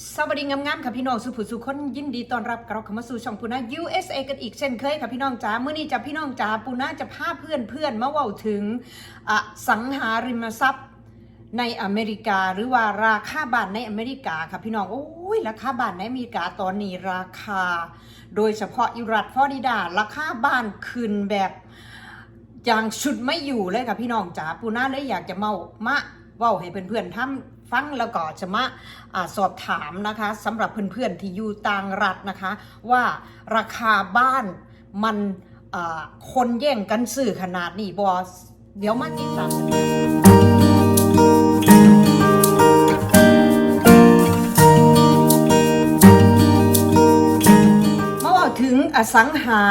สวัสดีงามๆค่ะพี่น้องสุภุสุคนยินดีต้อนรับกลับเข้ามาสู่ช่องปูนา USA กันอีกเช่นเคยค่ะพี่น้องจ๋าเมื่อนี้จะพี่น้องจ๋าปูนาจะพาเพื่อนเพื่อนมาเว้าถึงอสังหาริมทรัพย์ในอเมริกาหรือว่าราคาบ้านในอเมริกาค่ะพี่น้องโอ้ยราคาบ้านในอเมริกาตอนนี้ราคา โดยเฉพาะอิรัฐฟลอริดา ราคาบ้านขึ้นแบบอย่างชุดไม่อยู่เลยค่ะพี่น้องจ๋าปูน่าเลยอยากจะเมามาเว่าให้เพื่อนๆทำ ฟังแล้วก็จะมาอาสอบถามนะคะสำหรับเพื่อนๆที่อยู่ต่างรัฐนะคะ ว่าราคาบ้านมันคนแย่งกันซื้อขนาดนี้บอสเดี๋ยวมาติดตามกันค่ะเมื่อถึงอสังหา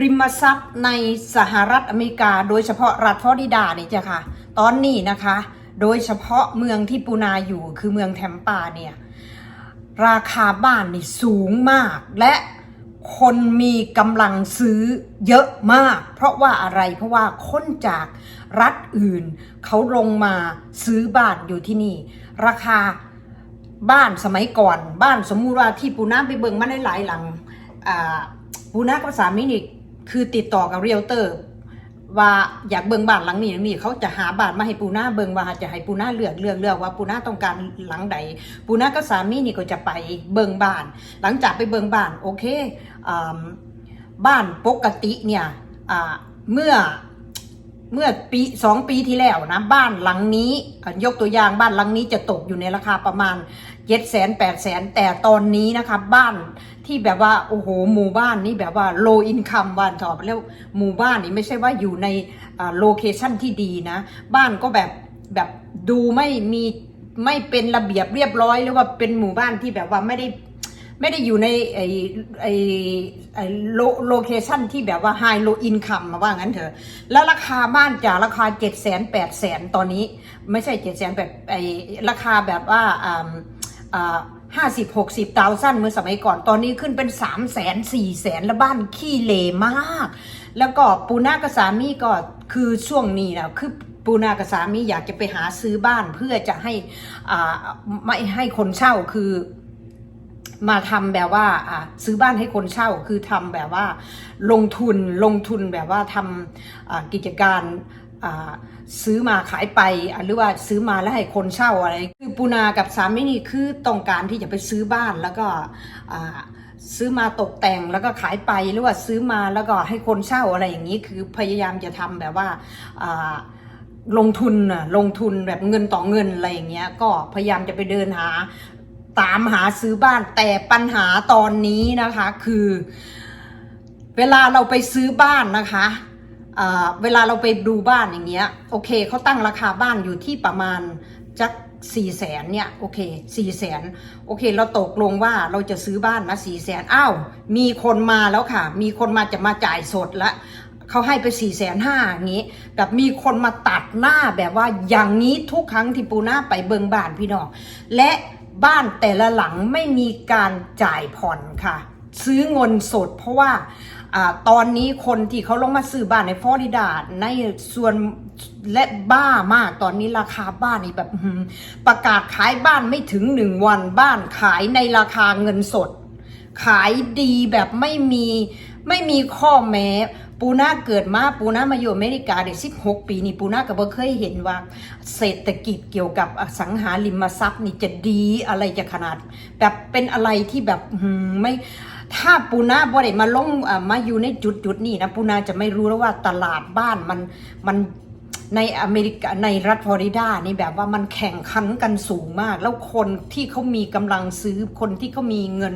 ริมทรัพย์ในสหรัฐอเมริกา โดยเฉพาะรัฐฟลอริดานี่จ้ะค่ะ ตอนนี้นะคะ โดยเฉพาะเมืองที่ปูนาอยู่คือเมืองแทมปาเนี่ย ราคาบ้านนี่สูงมาก และคนมีกำลังซื้อเยอะมาก เพราะว่าอะไรเพราะว่าคนจากรัฐอื่น เขาลงมาซื้อบ้านอยู่ที่นี่ ราคาบ้านสมัยก่อน บ้านสมมุติว่าที่ปูนาไปเบิงมาได้หลายหลังปูนากับสามีนี่คือติดต่อกับเรียลเตอร์ ว่าอยากเบิ่งบ้านหลังนี้หลังนี้เขาจะหาบ้านมาให้ปูนาเบิ่งว่าจะให้ปูนาเลือกเลือกเลือกว่าปูนาต้องการหลังใดปูนากับสามีนี่ก็จะไปเบิ่งบ้าน หลังจากไปเบิ่งบ้านโอเคอ่าบ้านปกติเนี่ยเมื่อเมื่อปีสองปีที่แล้วนะบ้านหลังนี้ยกตัวอย่างบ้านหลังนี้จะตกอยู่ในราคาประมาณ เจ็ดแสนแปดแสนแต่ตอนนี้นะคะบ้านที่แบบว่าโอ้โหหมู่บ้านนี่แบบว่า low income บ้านถอบแล้วหมู่บ้านนี่ไม่ใช่ว่าอยู่ในโลเคชันที่ดีนะ บ้านก็แบบแบบดูไม่มีไม่เป็นระเบียบเรียบร้อยหรือว่าเป็นหมู่บ้านที่แบบว่าไม่ได้ไม่ได้อยู่ในไอไอไอโลโลเคชันที่แบบว่าไฮโลอินคัมมาว่างั้นเถอะ แล้วราคาบ้านจากราคา7 0 0 0 0 0 8 0 0 0ตอนนี้ ไม่ใช่7 0 0 0 0แบบไอราคาแบบว่าอ่า ห้าสิบหกสิบตาสั้นเมื่อสมัยก่อนตอนนี้ขึ้นเป็นสามแสนสี่แสนแล้วบ้านขี้เลมาก แล้วก็ปูนากสามีก็คือช่วงนี้นะคือปูนากับสามีอยากจะไปหาซื้อบ้านเพื่อจะให้อ่าไม่ให้คนเช่าคือมาทำแบบว่าอะซื้อบ้านให้คนเช่าคือทำแบบว่าลงทุนลงทุนแบบว่าทำอ่ากิจการ ซื้อมาขายไปหรือว่าซื้อมาแล้วให้คนเช่าอะไร คือปูนากับสามีนี่คือต้องการที่จะไปซื้อบ้านแล้วก็ซื้อมาตกแต่งแล้วก็ขายไปหรือว่าซื้อมาแล้วก็ให้คนเช่าอะไรอย่างนี้ คือพยายามจะทำแบบว่าลงทุนน่ะลงทุนแบบเงินต่อเงินอะไรอย่างเงี้ยก็พยายามจะไปเดินหาตามหาซื้อบ้านแต่ปัญหาตอนนี้นะคะคือ เวลาเราไปซื้อบ้านนะคะ เวลาเราไปดูบ้านอย่างเงี้ยโอเคเขาตั้งราคาบ้านอยู่ที่ประมาณจักสี่แสนเนี่ยโอเคสี่แสนโอเค เราตกลงว่าเราจะซื้อบ้านนะสี่แสนอ้าวมีคนมาแล้วค่ะ มีคนมาจะมาจ่ายสดล้วเขาให้ไปสี่แสนห้าอย่างนี้ แบบมีคนมาตัดหน้าแบบว่าอย่างนี้ทุกครั้งที่ปูหน้าไปเบิงบ้านพี่น้องและบ้านแต่ละหลังไม่มีการจ่ายผ่อนค่ะ ซื้อเงินสดเพราะว่า ตอนนี้คนที่เขาลงมาซื้อบ้านในฟลอริดาในส่วนและบ้ามากตอนนี้ราคาบ้านนี่แบบประกาศขายบ้านไม่ถึงหนึ่งวันบ้านขายในราคาเงินสด ขายดีแบบไม่มีไม่มีข้อแม้ปูน่าเกิดมาปูน่ามาอยู่อเมริกาได้สิบหกปีนี่ปูน่าก็บ่เคยเห็นว่า เศรษฐกิจเกี่ยวกับอสังหาริมทรัพย์นี่จะดีอะไรจะขนาด แบบเป็นอะไรที่แบบไม่ ถ้าปูนาบ่ได้มาลงมาอยู่ในจุดจุดๆนี้นะปูนาจะไม่รู้แล้วว่าตลาดบ้านมันมันในอเมริกาในรัฐฟลอริดานี่แบบว่ามันแข่งขันกันสูงมาก แล้วคนที่เขามีกำลังซื้อคนที่เขามีเงิน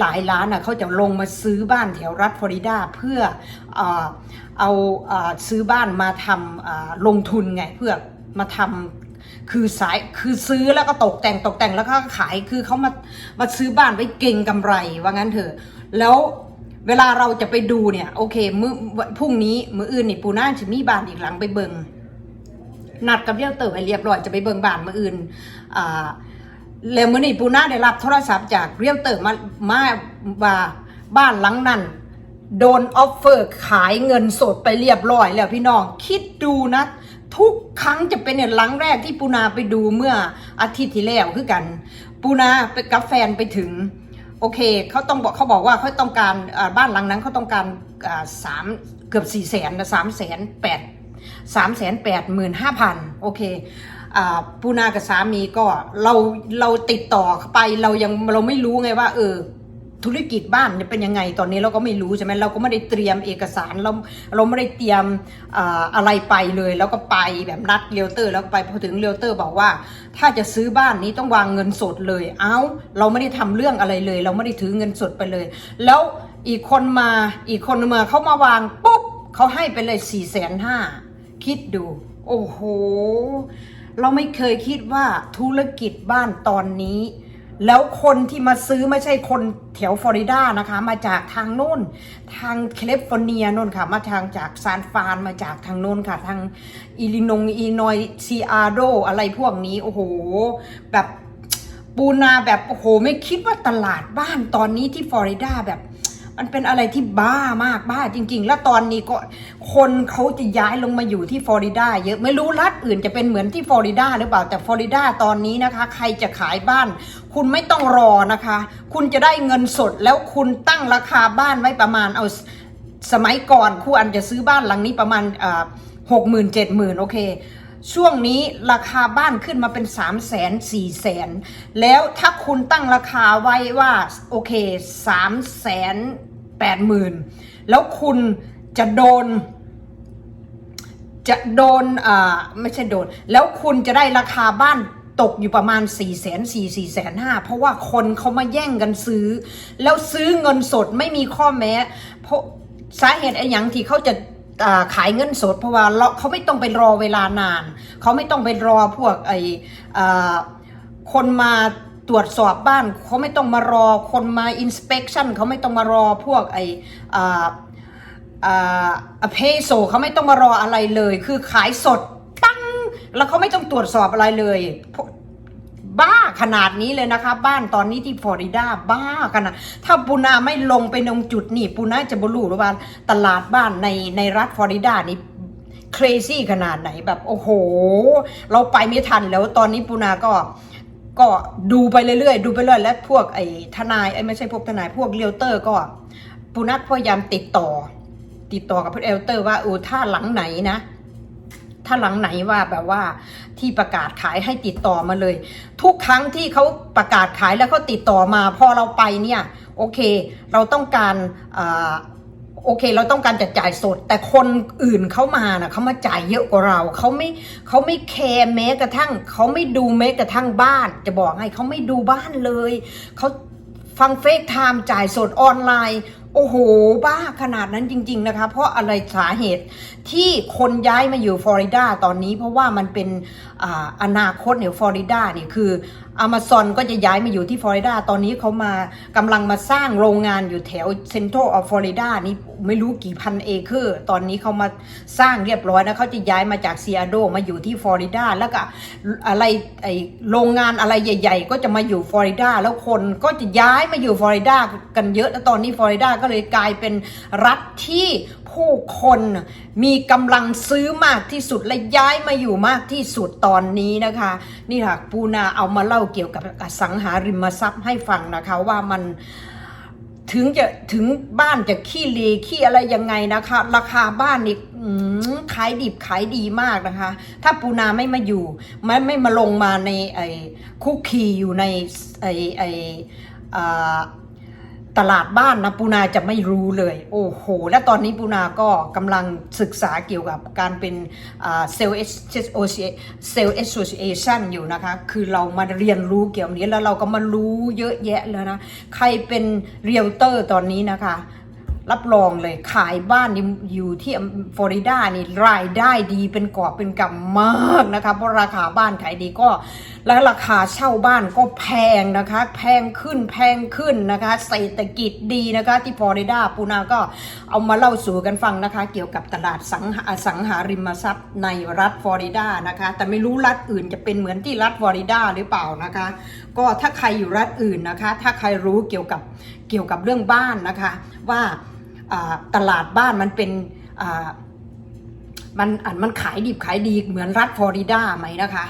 หลายๆล้านอะเขาจะลงมาซื้อบ้านแถวรัฐฟลอริดาเพื่ออเอาอาซื้อบ้านมาทำลงทุนไงเพื่อมาทำ คือสายคือซื้อแล้วก็ตกแต่งตกแต่งแล้วก็ขายคือเขามามาซื้อบ้านไว้เก่งกำไรว่างั้นเถอะ แล้วเวลาเราจะไปดูเนี่ย โอเค มื้อพรุ่งนี้มื้ออื่นนี่ปูน่าจะมีบ้านอีกหลังไปเบิงนัดกับเรียวเต๋อให้เรียบร้อยจะไปเบิงบ้านมื้ออื่นอ่าแล้วมื้อนี้ปูน่าได้รับโทรศัพท์จากเรียวเตอร์มามาว่าบ้านหลังนั้นโดนออฟเฟอร์ขายเงินสดไปเรียบร้อยแล้วพี่น้อง คิดดูนะ ทุกครั้งจะเป็นเนี่ยหลังแรกที่ปูนาไปดูเมื่ออาทิตย์ที่แล้วคือกัน ปูนาไปกับแฟนไปถึง โอเคเขาต้องบอกเขาบอกว่าเขาต้องการบ้านหลังนั้นเขาต้องการสามเกือบสี่แสนนะสามแสนแปดสามแสนแปดหมื่นห้าพันโอเคปูนากับสามีก็เราเราติดต่อไปเรายังเราไม่รู้ไงว่า เออ ธุรกิจบ้านเนี่ยเป็นยังไงตอนนี้เราก็ไม่รู้ใช่ไหมเราก็ไม่ได้เตรียมเอกสารเราเราไม่ได้เตรียมอาอะไรไปเลย แล้วก็ไปแบบนัดเรียวเตอร์แล้วไปพอถึงเรียวเตอร์บอกว่า ถ้าจะซื้อบ้านนี้ต้องวางเงินสดเลย เอ้า เราไม่ได้ทำเรื่องอะไรเลย เราไม่ได้ถือเงินสดไปเลย แล้วอีกคนมาอีกคนมาเขามาวางปุ๊บเขาให้ไปเลยสี่แสนห้าคิดดู โอ้โห เราไม่เคยคิดว่าธุรกิจบ้านตอนนี้ แล้วคนที่มาซื้อไม่ใช่คนแถวฟลอริดานะคะ มาจากทางโน้น ทางแคลิฟอร์เนียโน่นค่ะ มาทางจากซานฟานมาจากทางโน้นค่ะ ทางอิลลินงอีนอยซีอาโดอะไรพวกนี้ โอ้โห แบบปูนาแบบ โอ้โห ไม่คิดว่าตลาดบ้านตอนนี้ที่ฟลอริดาแบบ มันเป็นอะไรที่บ้ามากบ้าจริง ๆ แล้วตอนนี้ก็คนเขาจะย้ายลงมาอยู่ที่ฟลอริดาเยอะไม่รู้รัฐอื่นจะเป็นเหมือนที่ฟลอริดาหรือเปล่าแต่ฟลอริดาตอนนี้นะคะ ใครจะขายบ้าน คุณไม่ต้องรอนะคะ คุณจะได้เงินสดแล้วคุณตั้งราคาบ้านไว้ประมาณเอาสมัยก่อนคู่อันจะซื้อบ้านหลังนี้ประมาณหกหมื่นเจ็ดหมื่นโอเคช่วงนี้ราคาบ้านขึ้นมาเป็น3 0 0แสนสี่แสนแล้วถ้าคุณตั้งราคาไว้ว่า โอเค3 0 0แสน แปดหมื่นแล้วคุณจะโดน จะโดนอ่าไม่ใช่โดน แล้วคุณจะได้ราคาบ้านตกอยู่ประมาณ4ี่แสนสี่สี่แสนห้าเพราะว่าคนเขามาแย่งกันซื้อ แล้วซื้อเงินสดไม่มีข้อแม้ เพราะสาเหตุไอ้ยังที่เขาจะาขายเงินสด เพราะว่าเขาไม่ต้องไปรอเวลานาน เขาไม่ต้องไปรอพวกไออคนมา ตรวจสอบบ้านเขาไม่ต้องมารอคนมาอินสเป t ชันเขาไม่ต้องมารอพวกไออ่าอ่าอเพโซเขาไม่ต้องมารออะไรเลย คือขายสดตั้งแล้วเขาไม่ต้องตรวจสอบอะไรเลย บ้าขนาดนี้เลยนะคะ บ้านตอนนี้ที่ฟลอริดาบ้าขนาดถ้าปูนาไม่ลงไปตรงจุดนี่ปูนาจะบรูหรือว่าตลาดบ้านในในรัฐฟลอริดานี่ crazy ขนาดไหนแบบโอ้โห เราไปไม่ทันแล้วตอนนี้ปูนาก็ ก็ดูไปเรื่อยๆ ดูไปเรื่อยและพวกไอ้ทนายไอ้ไม่ใช่พวกทนายพวกเรียลเตอร์ก็ปูนักพยายามติดต่อ ติดต่อกับพวกเอลเตอร์ว่าเออถ้าหลังไหนนะ ถ้าหลังไหนว่าแบบว่าที่ประกาศขายให้ติดต่อมาเลย ทุกครั้งที่เขาประกาศขายแล้วเขาติดต่อมาพอเราไปเนี่ย โอเค เราต้องการอ่า โอเค เราต้องการจะจ่ายสด แต่คนอื่นเขามานะเขามาจ่ายเยอะกว่าเราเขาไม่เขาไม่แคร์แม้กระทั่งเขาไม่ดูแม้กระทั่งบ้าน จะบอกให้เขาไม่ดูบ้านเลยเขาฟังเฟกไทม์จ่ายสดออนไลน์ โอ้โห บ้าขนาดนั้นจริง ๆ นะคะ เพราะอะไรสาเหตุที่คนย้ายมาอยู่ฟลอริดาตอนนี้เพราะว่ามันเป็น อนาคตเนี่ยฟลอริดาเนี่ยคือ Amazon ก็จะย้ายมาอยู่ที่ฟลอริดาตอนนี้เขามากำลังมาสร้างโรงงานอยู่แถวเซ็นทรัลออฟฟลอริดานี่ไม่รู้กี่พันเอเคอร์ตอนนี้เขามาสร้างเรียบร้อยนะเขาจะย้ายมาจากซีแอโดมาอยู่ที่ฟลอริดาแล้วก็อะไรไอโรงงานอะไรใหญ่ ๆ ก็จะมาอยู่ฟลอริดาแล้วคนก็จะย้ายมาอยู่ฟลอริดากันเยอะแล้วตอนนี้ฟลอริดาก็เลยกลายเป็นรัฐที่ ผู้คนมีกำลังซื้อมากที่สุดและย้ายมาอยู่มากที่สุดตอนนี้นะคะ นี่ค่ะปูนาเอามาเล่าเกี่ยวกับอสังหาริมทรัพย์ให้ฟังนะคะว่ามันถึงจะถึงบ้านจะขี้เลขี้อะไรยังไงนะคะ ราคาบ้านนี่ขายดิบขายดีมากนะคะ ถ้าปูนาไม่มาอยู่ ไม่ไม่มาลงมาในไอ้คุกคีอยู่ในไอ้ไอ้อ่ ตลาดบ้านนะปูนาจะไม่รู้เลย โอ้โห และตอนนี้ปูนาก็กำลังศึกษาเกี่ยวกับการเป็นเซลล์เซลล์แอสโซเชชันอยู่นะคะ คือเรามาเรียนรู้เกี่ยวกับนี้แล้วเราก็มารู้เยอะแยะแล้วนะ ใครเป็นเรียลเตอร์ตอนนี้นะคะ รับรองเลยขายบ้านนี่อยู่ที่ฟลอริดานี่รายได้ดีเป็นกอบเป็นกำมากนะคะเพราะราคาบ้านขายดีก็ แล้วราคาเช่าบ้านก็แพงนะคะ แพงขึ้นแพงขึ้นนะคะเศรษฐกิจดีนะคะ ที่ฟลอริดาปูนาก็เอามาเล่าสู่กันฟังนะคะ เกี่ยวกับตลาดสังหาสังหาริมทรัพย์ในรัฐฟลอริดานะคะ แต่ไม่รู้รัฐอื่นจะเป็นเหมือนที่รัฐฟลอริดาหรือเปล่านะคะ ก็ถ้าใครอยู่รัฐอื่นนะคะ ถ้าใครรู้เกี่ยวกับเกี่ยวกับเรื่องบ้านนะคะ ว่า ตลาดบ้านมันเป็นมันอันมันขายดิบขายดีเหมือนรัฐฟลอริดาไหมนะคะ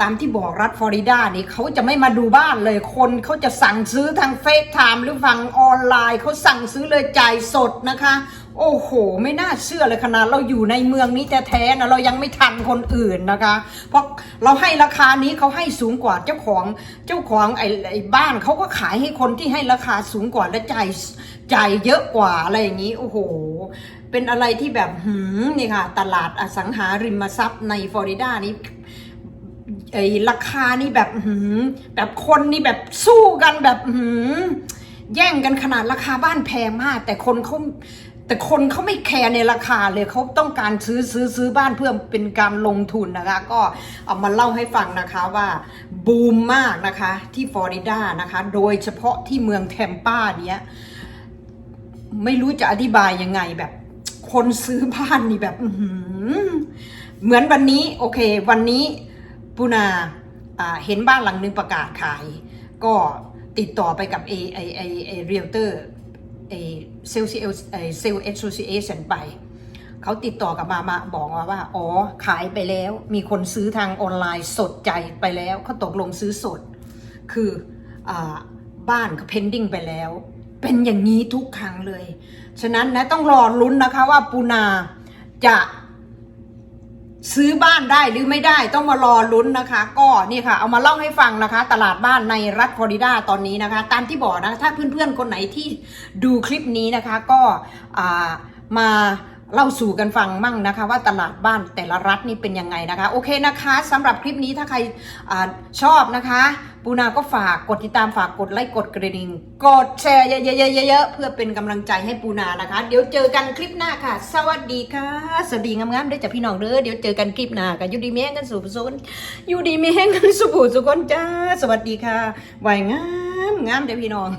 ตามที่บอกรัฐฟลอริดานี่เขาจะไม่มาดูบ้านเลยคนเขาจะสั่งซื้อทางเฟซไทม์หรือฟังออนไลน์เขาสั่งซื้อเลยจ่ายสดนะคะ โอ้โห ไม่น่าเชื่อเลยขนาดเราอยู่ในเมืองนี้แท้ๆนะเรายังไม่ทันคนอื่นนะคะ เพราะเราให้ราคานี้เขาให้สูงกว่าเจ้าของเจ้าของไอ้ไอ้บ้านเขาก็ขายให้คนที่ให้ราคาสูงกว่าและจ่ายจ่ายเยอะกว่าอะไรอย่างนี้ โอ้โห เป็นอะไรที่แบบหืมนี่ค่ะ ตลาดอสังหาริมทรัพย์ในฟลอริดานี้ไอ้ราคานี่แบบหืมแบบคนนี่แบบสู้กันแบบหืมแย่งกันขนาดราคาบ้านแพงมาก แต่คนเขา แต่คนเขาไม่แคร์ในราคาเลยเขาต้องการซื้อซื้อซื้อบ้านเพื่อเป็นการลงทุนนะคะ ก็เอามาเล่าให้ฟังนะคะว่าบูมมากนะคะที่ฟลอริดานะคะ โดยเฉพาะที่เมืองแทมปาเนี้ยไม่รู้จะอธิบายยังไงแบบ คนซื้อบ้านนี่แบบเหมือนวันนี้ โอเค วันนี้ปูนาาเห็นบ้านหลังนึงประกาศขาย ก็ติดต่อไปกับเอไอไอไอเรียลเตอร์ เซลซีเอลไอเซลเอสโซซิเอชันไป เขาติดต่อกลับมามาบอกมาว่า อ๋อ ขายไปแล้ว มีคนซื้อทางออนไลน์สดใจไปแล้วเขาตกลงซื้อสด คืออบ้านก็เพนดิ้งไปแล้ว เป็นอย่างนี้ทุกครั้งเลย ฉะนั้นนะต้องรอลุ้นนะคะว่าปูนาจะ ซื้อบ้านได้หรือไม่ได้ต้องมารอลุ้นนะคะ ก็นี่ค่ะ เอามาเล่าให้ฟังนะคะ ตลาดบ้านในรัฐฟลอริดาตอนนี้นะคะ ตามที่บอกนะ ถ้าเพื่อนๆคนไหนที่ดูคลิปนี้นะคะ ก็มา เล่าสู่กันฟังมั่งนะคะ ว่าตลาดบ้านแต่ละรัฐนี่เป็นยังไงนะคะ โอเคนะคะสำหรับคลิปนี้ถ้าใครอชอบนะคะ ปูนาก็ฝากกดติดตามฝากกดไลค์กดกระดิ่งกดแชร์เยอะๆๆๆเพื่อเป็นกำลังใจให้ปูนานะคะ เดี๋ยวเจอกันคลิปหน้าค่ะ สวัสดีค่ะ สวัสดีงามๆด้วยจ้ะพี่น้องเด้อเดี๋ยวเจอกันคลิปหน้ากันยูดีมีแห้งกันสู่สุขยูดีมีแห้งกันสู่สุขจ้าสวัสดีค่ะไหวงามงามเด้อพี่น้อง